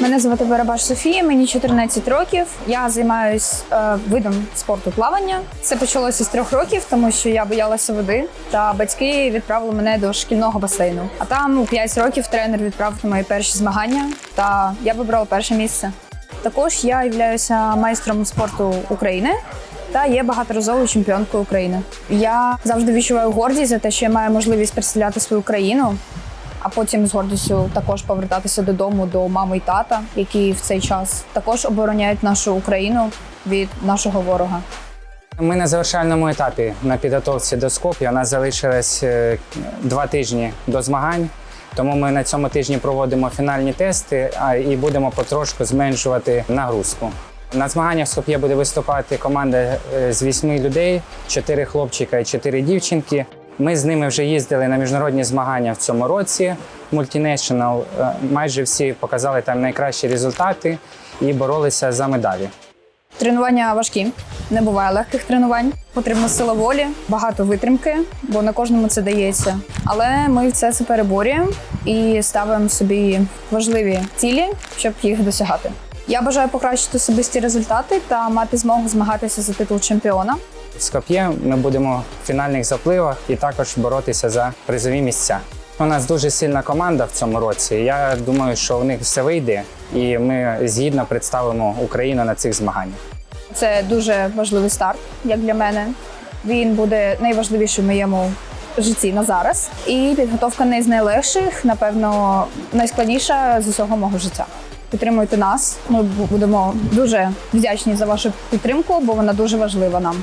Мене звати Барабаш Софія, мені 14 років. Я займаюся видом спорту плавання. Це почалося з трьох років, тому що я боялася води, та батьки відправили мене до шкільного басейну. А там у 5 років тренер відправив на мої перші змагання, та я вибрала перше місце. Також я являюся майстром спорту України. Та є багаторазовою чемпіонкою України. Я завжди відчуваю гордість за те, що я маю можливість представляти свою країну, а потім з гордістю також повертатися додому до мами і тата, які в цей час також обороняють нашу Україну від нашого ворога. Ми на завершальному етапі на підготовці до Скоп'я. У нас залишилось е, два тижні до змагань. Тому ми на цьому тижні проводимо фінальні тести і будемо потрошку зменшувати нагрузку. На змаганнях в Скоп'є буде виступати команда е, з вісьми людей: чотири хлопчика і чотири дівчинки. Ми з ними вже їздили на міжнародні змагання в цьому році. Multinational. Е, Майже всі показали там найкращі результати і боролися за медалі. Тренування важкі, не буває легких тренувань. Потрібна сила волі, багато витримки, бо на кожному це дається. Але ми це все переборюємо і ставимо собі важливі цілі, щоб їх досягати. Я бажаю покращити особисті результати та мати змогу змагатися за титул чемпіона. Скоп'є ми будемо в фінальних запливах і також боротися за призові місця. У нас дуже сильна команда в цьому році. Я думаю, що у них все вийде, і ми згідно представимо Україну на цих змаганнях. Це дуже важливий старт, як для мене. Він буде найважливішим в моєму житті на зараз. І підготовка не з найлегших, напевно, найскладніша з усього мого життя. Підтримуйте нас. Ми будемо дуже вдячні за вашу підтримку, бо вона дуже важлива нам.